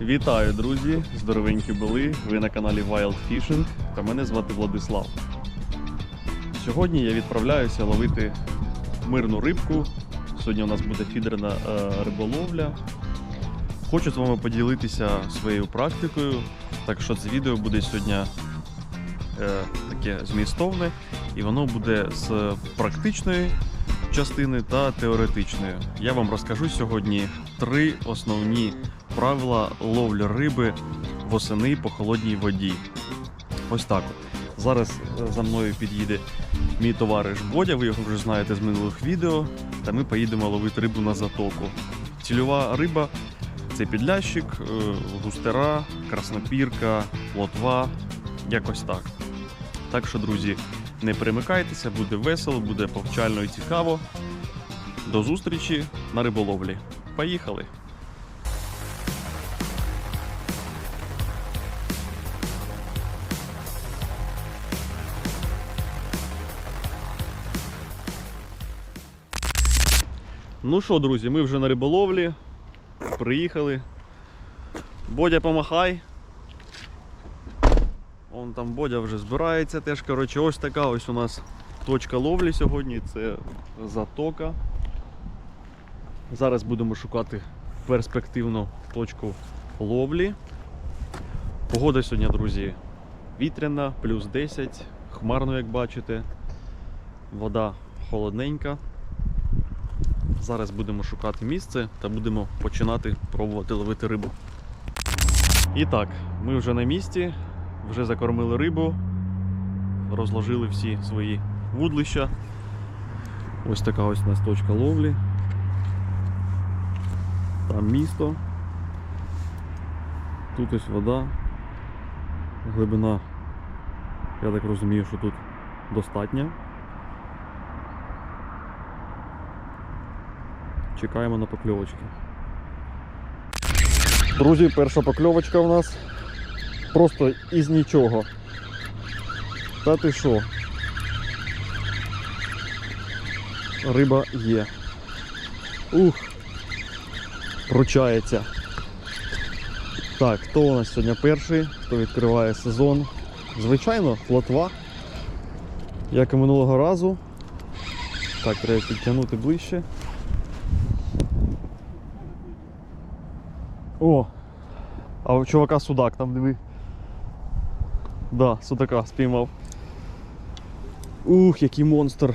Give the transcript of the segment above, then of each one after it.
Вітаю, друзі! Здоровенькі були. Ви на каналі Wild Fishing та мене звати Владислав. Сьогодні я відправляюся ловити мирну рибку. Сьогодні у нас буде фідерна е, риболовля. Хочу з вами поділитися своєю практикою. Так що це відео буде сьогодні е, таке змістовне, і воно буде з практичної частини та теоретичної. Я вам розкажу сьогодні три основні правила ловлі риби восени по холодній воді. Ось так. Зараз е, за мною під'їде мій товариш Бодя, ви його вже знаєте з минулих відео. Та ми поїдемо ловити рибу на затоку. Цільова риба це підлящик, е, густера, краснопірка, плотва, якось так. Так що, друзі, не перемикайтеся, буде весело, буде повчально і цікаво. До зустрічі на риболовлі. Поїхали! Ну що, друзі, ми вже на риболовлі. Приїхали. Бодя, помахай. Он там Бодя вже збирається теж. Коротше, ось така ось у нас точка ловлі сьогодні. Це затока. Зараз будемо шукати перспективну точку ловлі. Погода сьогодні, друзі, вітряна, плюс 10, хмарно, як бачите. Вода холодненька. Зараз будемо шукати місце та будемо починати пробувати ловити рибу. І так, ми вже на місці, вже закормили рибу, розложили всі свої вудлища. Ось така ось у нас точка ловлі. Там місто. Тут ось вода. Глибина, я так розумію, що тут достатня. Чекаємо на покльовочки. Друзі, перша покльовочка у нас просто із нічого. Та ти що? Риба є. Ух! Пручається. Так, хто у нас сьогодні перший, хто відкриває сезон? Звичайно, плотва. Як і минулого разу. Так, треба підтягнути ближче. О! А у чувака судак там диви. Да, судака спіймав. Ух, який монстр.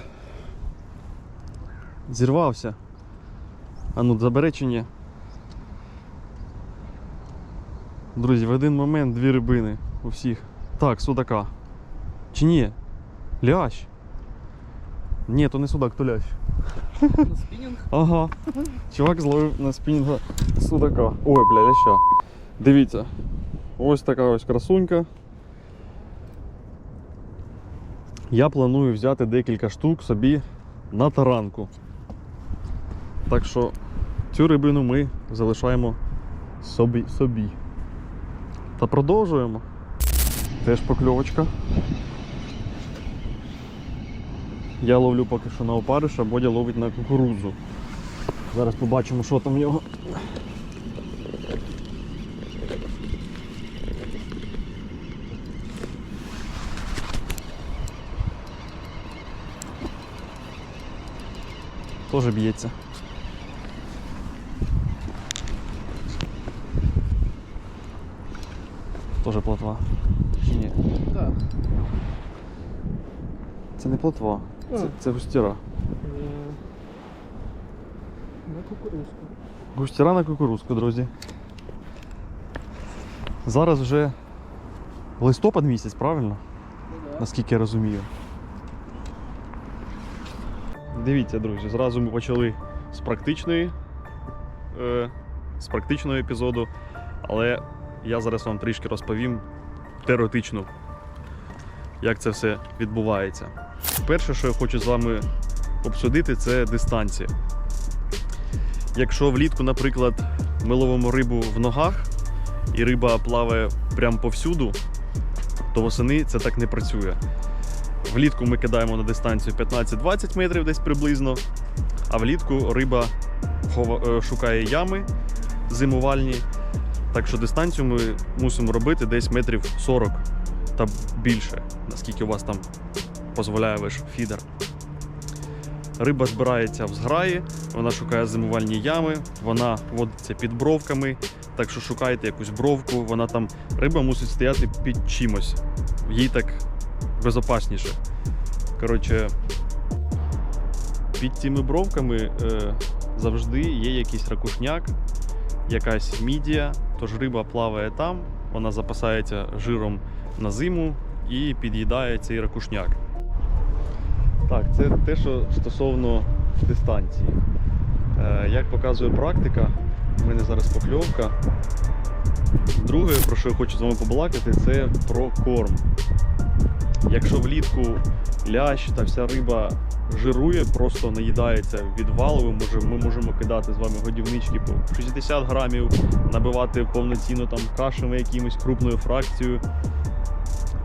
Зірвався. А ну забере чи ні? Друзі, в один момент дві рибини у всіх. Так, судака. Чи ні? Лящ. Ні, то не судак, то лящ. На спінінг? Ага. Чувак зловив на спінінга судака. Ой, бля, ляща. Дивіться. Ось така ось красунька. Я планую взяти декілька штук собі на таранку. Так що цю рибину ми залишаємо собі. собі. Та продовжуємо. Теж покльовочка. Я ловлю поки що на опариша, Бодя ловить на кукурудзу. Зараз побачимо, що там в нього. Тоже б'ється. Тоже плотва. Чи ні? Так. Це не плотва, це, це густіра. Е, На кукурузку. Густіра на кукурузку, друзі. Зараз вже листопад місяць, правильно? Наскільки я розумію. Дивіться, друзі, зразу ми почали з практичної, е, з практичного епізоду, але я зараз вам трішки розповім теоретично, як це все відбувається. Перше, що я хочу з вами обсудити, це дистанція. Якщо влітку, наприклад, ми ловимо рибу в ногах і риба плаває прямо повсюду, то восени це так не працює. Влітку ми кидаємо на дистанцію 15-20 метрів десь приблизно, а влітку риба е, шукає ями зимувальні Так що дистанцію ми мусимо робити десь метрів 40 та більше, наскільки у вас там дозволяє ваш фідер. Риба збирається в зграї, вона шукає зимувальні ями, вона водиться під бровками. Так що шукайте якусь бровку, вона там риба мусить стояти під чимось. Їй так безопасніше. Коротше, під цими бровками е, завжди є якийсь ракушняк, якась мідія, тож риба плаває там, вона запасається жиром на зиму і під'їдає цей ракушняк. Так, це те, що стосовно дистанції. Е, як показує практика, у мене зараз покльовка. Друге, про що я хочу з вами побалакати, це про корм. Якщо влітку лящ та вся риба жирує, просто наїдається відваловим, може, ми можемо кидати з вами годівнички по 60 грамів, набивати повноцінно там кашами якимось крупною фракцією,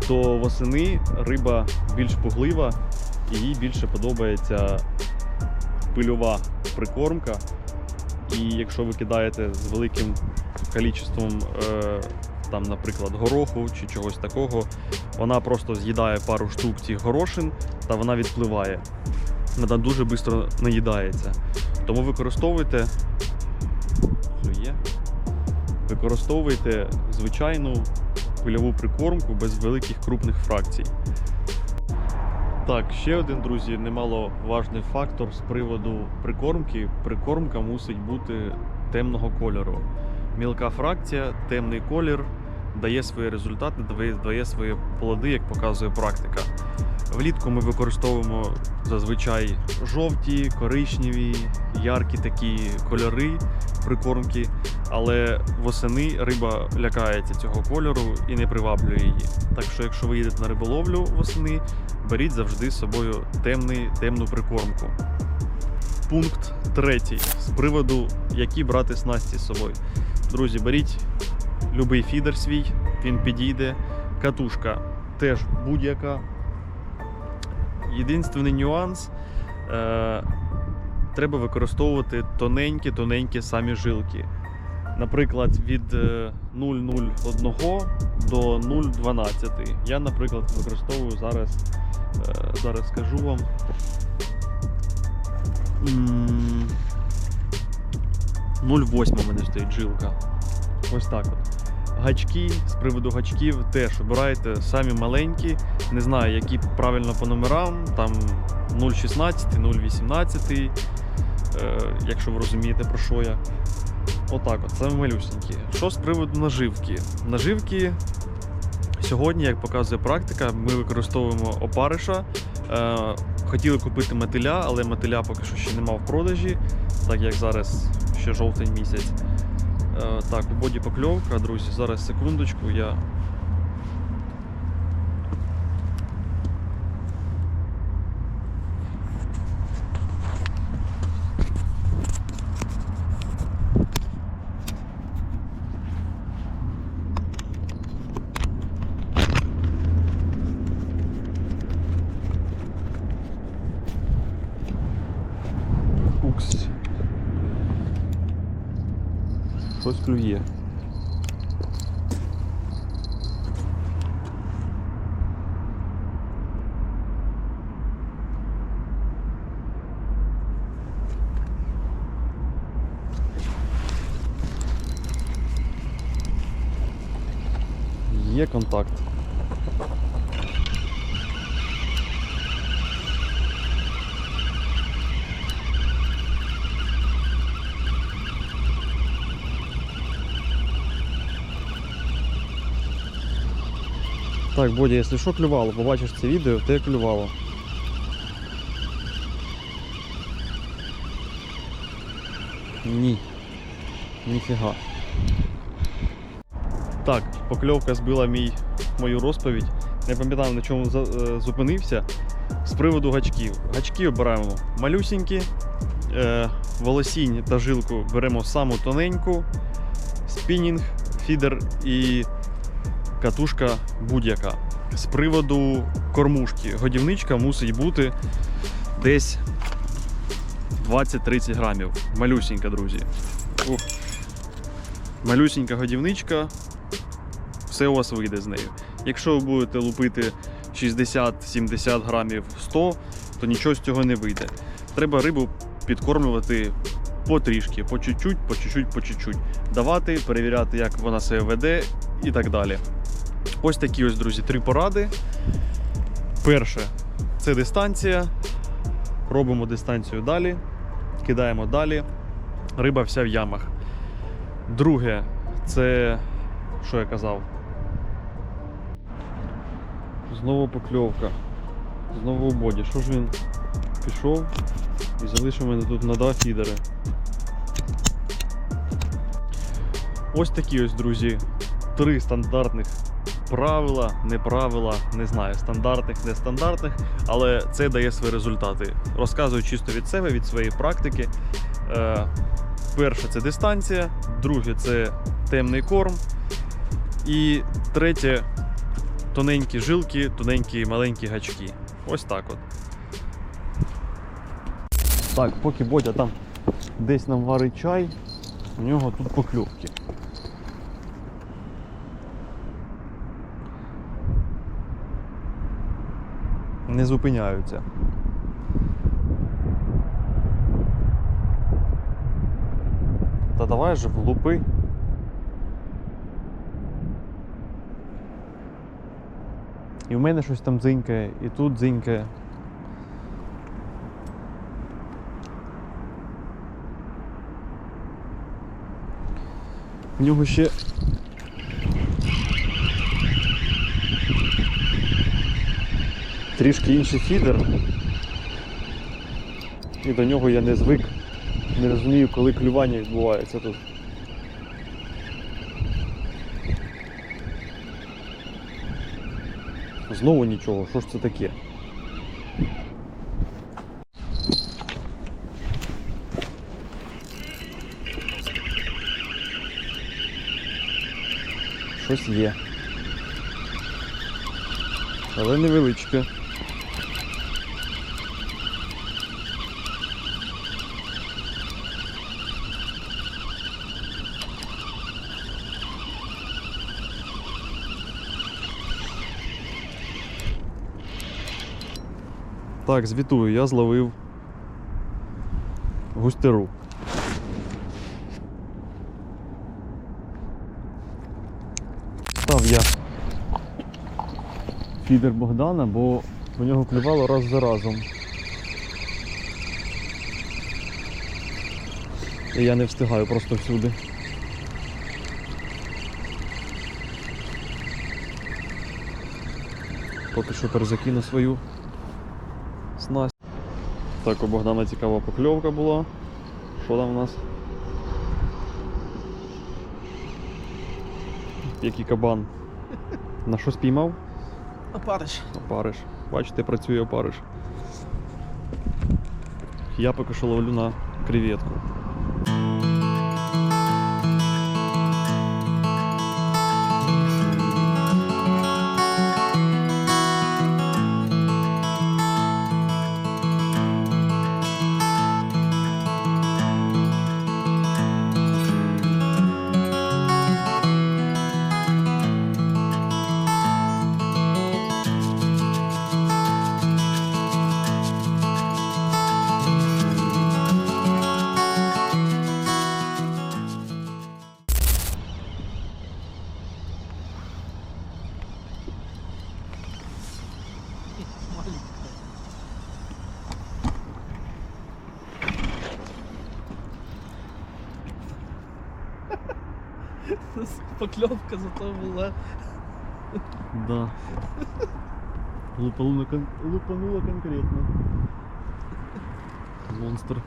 то восени риба більш пуглива і їй більше подобається пильова прикормка. І якщо ви кидаєте з великим кількістю, е, там, наприклад, гороху чи чогось такого, вона просто з'їдає пару штук цих горошин та вона відпливає. Вона дуже швидко наїдається. Тому використовуйте. Що є? Використовуйте звичайну пильову прикормку без великих крупних фракцій. Так, ще один, друзі, немаловажний фактор з приводу прикормки. Прикормка мусить бути темного кольору. Мілка фракція, темний колір дає свої результати, дає свої плоди, як показує практика. Влітку ми використовуємо зазвичай жовті, коричневі, яркі такі кольори прикормки, але восени риба лякається цього кольору і не приваблює її. Так що, якщо ви їдете на риболовлю восени, беріть завжди з собою темний, темну прикормку. Пункт третій з приводу, які брати снасті з собою. Друзі, беріть любий фідер свій, він підійде. Катушка теж будь-яка. Єдинственний нюанс. Е, треба використовувати тоненькі-тоненькі самі жилки. Наприклад, від е, 0,01 до 0,12. Я, наприклад, використовую зараз, е, зараз скажу вам. М, 0,8 у мене стоїть жилка. Ось так от. Гачки з приводу гачків теж обирайте самі маленькі. Не знаю, які правильно по номерам. Там 0,16, 0,18, е, якщо ви розумієте про що я. Отак от, саме малюсенькі. Що з приводу наживки? Наживки сьогодні, як показує практика, ми використовуємо опариша. Е, хотіли купити мотиля, але мотиля поки що ще нема в продажі, так як зараз ще жовтень місяць. Е, так, у боді покльовка, друзі. Зараз секундочку, я. Щось клює. Є контакт. Так, Бодя, якщо що клювало, побачиш це відео, те клювало. Ні. Ніфіга. Так, покльовка збила мій, мою розповідь. Не пам'ятаю на чому е, зупинився. З приводу гачків. Гачки обираємо малюсінькі, е, волосінь та жилку беремо саму тоненьку, спінінг, фідер і катушка будь-яка. З приводу кормушки, годівничка мусить бути десь 20-30 грамів. Малюсінька, друзі. Ух. малюсінька годівничка, все у вас вийде з нею. Якщо ви будете лупити 60-70 грамів 100, то нічого з цього не вийде. Треба рибу підкормлювати потрішки, по чуть-чуть, по чуть-чуть, по чуть-чуть. Давати, перевіряти, як вона себе веде і так далі. Ось такі ось, друзі, три поради. Перше це дистанція. Робимо дистанцію далі, кидаємо далі. Риба вся в ямах. Друге, це що я казав? Знову покльовка. Знову у боді. Що ж він пішов і залишив мене тут на два фідери. Ось такі ось, друзі, три стандартних правила, не правила, не знаю, стандартних, нестандартних, але це дає свої результати. Розказую чисто від себе, від своєї практики. Е, перше це дистанція, друге це темний корм. І третє тоненькі жилки, тоненькі маленькі гачки. Ось так от. Так, поки Бодя там десь нам варить чай, у нього тут покльовки. Не зупиняються. Та давай же влупи. І в мене щось там дзинькає, і тут дзинькає. В нього ще. Трішки інший фідер. І до нього я не звик. Не розумію, коли клювання відбувається тут. Знову нічого, що ж це таке? Щось є. Але невеличке. Так, звітую, я зловив густеру. Став я фідер Богдана, бо у нього клювало раз за разом. І я не встигаю просто всюди. Поки що перезакину свою снасть. Так, у Богдана цікава покльовка була. Що там у нас? Який кабан. На що спіймав? Опариш. Опариш. Бачите, працює опариш. Я поки що ловлю на креветку. Покльовка зато була. Да. Лупануло, кон... Лупануло конкретно. Монстр.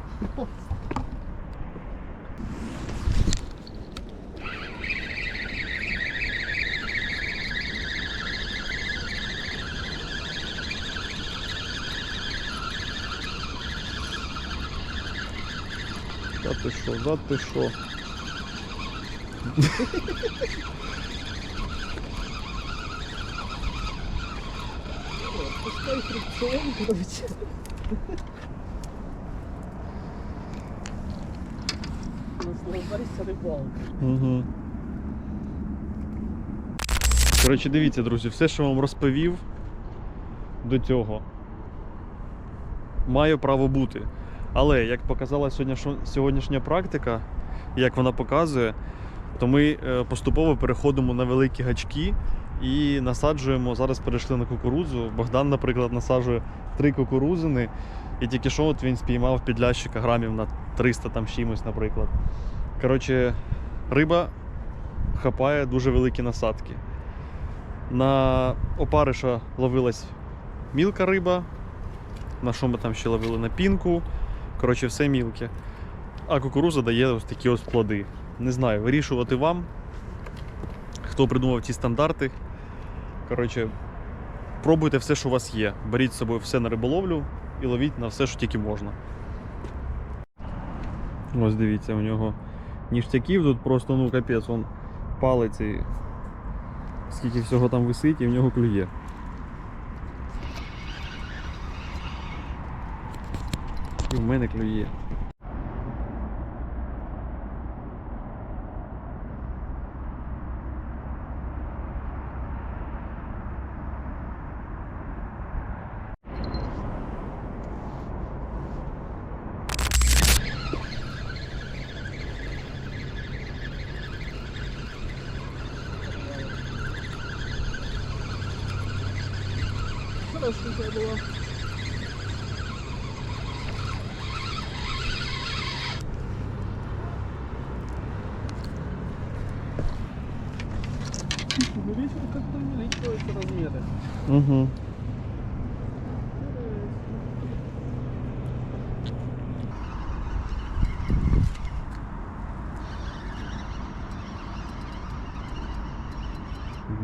Да ти що, да ти що? Пускай фрикціон, рибалкою. Угу. Коротше, дивіться, друзі, все, що вам розповів до цього, має право бути. Але як показала сьогоднішня, сьогоднішня практика, як вона показує, то ми е, поступово переходимо на великі гачки і насаджуємо. Зараз перейшли на кукурудзу. Богдан, наприклад, насаджує три кукурузини, і тільки що от він спіймав підлящика грамів на 300 там чимось, наприклад. Коротше, риба хапає дуже великі насадки. На опариша ловилась мілка риба. На що ми там ще ловили? На пінку. Коротше, все мілке. А кукуруза дає ось такі ось плоди. Не знаю, вирішувати вам. Хто придумав ці стандарти. Коротше, пробуйте все, що у вас є. Беріть з собою все на риболовлю і ловіть на все, що тільки можна. Ось дивіться, у нього ніштяків тут просто ну капець, он палець і скільки всього там висить і в нього клює. І в мене клює. Какой-то. Угу.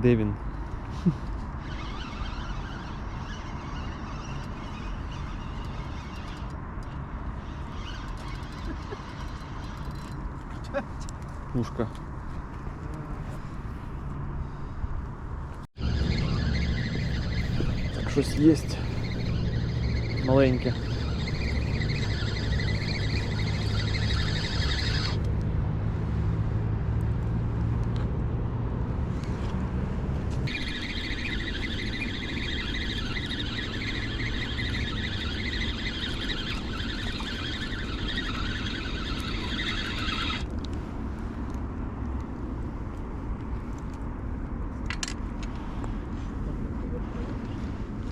Де? Пушка. Щось є. Маленьке.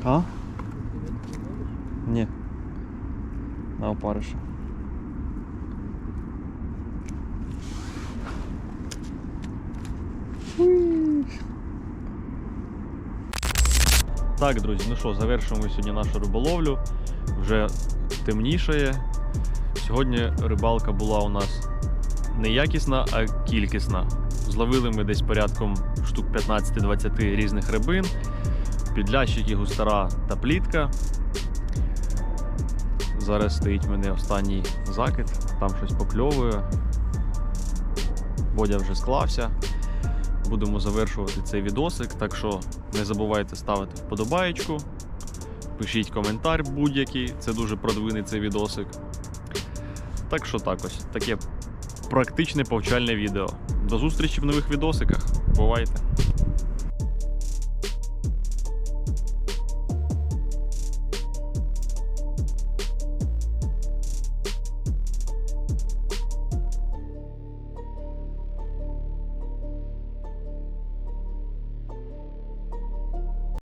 А? Ні. На опариша. Так, друзі, ну що, завершуємо сьогодні нашу риболовлю. Вже темнішає. Сьогодні рибалка була у нас не якісна, а кількісна. Зловили ми десь порядком штук 15-20 різних рибин, підлящики, густара та плітка. Зараз стоїть в мене останній закид, там щось покльовує. Бодя вже склався. Будемо завершувати цей відосик, так що не забувайте ставити вподобаєчку. Пишіть коментар будь-який, це дуже продвине цей відосик. Так що так ось, таке практичне повчальне відео. До зустрічі в нових відосиках. Бувайте!